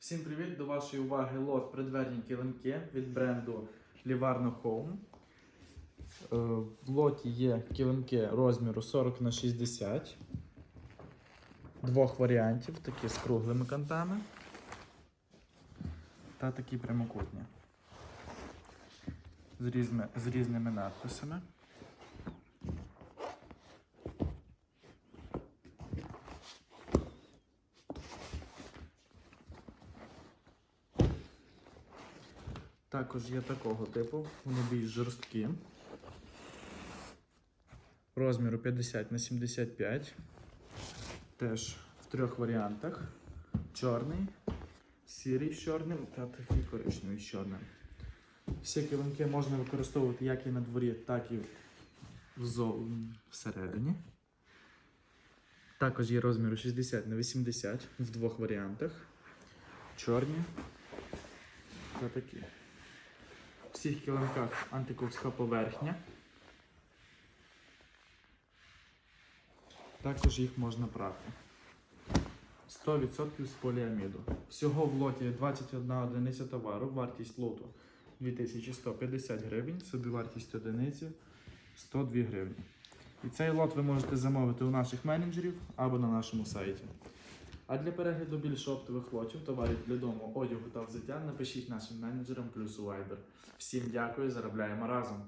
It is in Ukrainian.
Всім привіт! До вашої уваги лот предверні килимки від бренду Livarno Home. Е, В лоті є килимки розміру 40 на 60 двох варіантів, такі з круглими кантами та такі прямокутні з, різми, з різними надписами. Також є такого типу, вони більш жорсткі. Розміру 50 на 75. Теж в трьох варіантах: чорний, сірий з чорним та такий коричневий з чорним. Всі килимки можна використовувати як і на дворі, так і всередині. Також є розміру 60 на 80 в двох варіантах. Чорні та такі. Всіх килимках антиковська поверхня. Також їх можна прати. 100% з поліаміду. Всього в лоті 21 одиниця товару, вартість лоту 2150 гривень, собівартість одиниці 102 гривні. І цей лот ви можете замовити у наших менеджерів або на нашому сайті. А для перегляду більш оптових лотів, товарів для дому, одягу та взуття напишіть нашим менеджерам плюс у Viber. Всім дякую, заробляємо разом!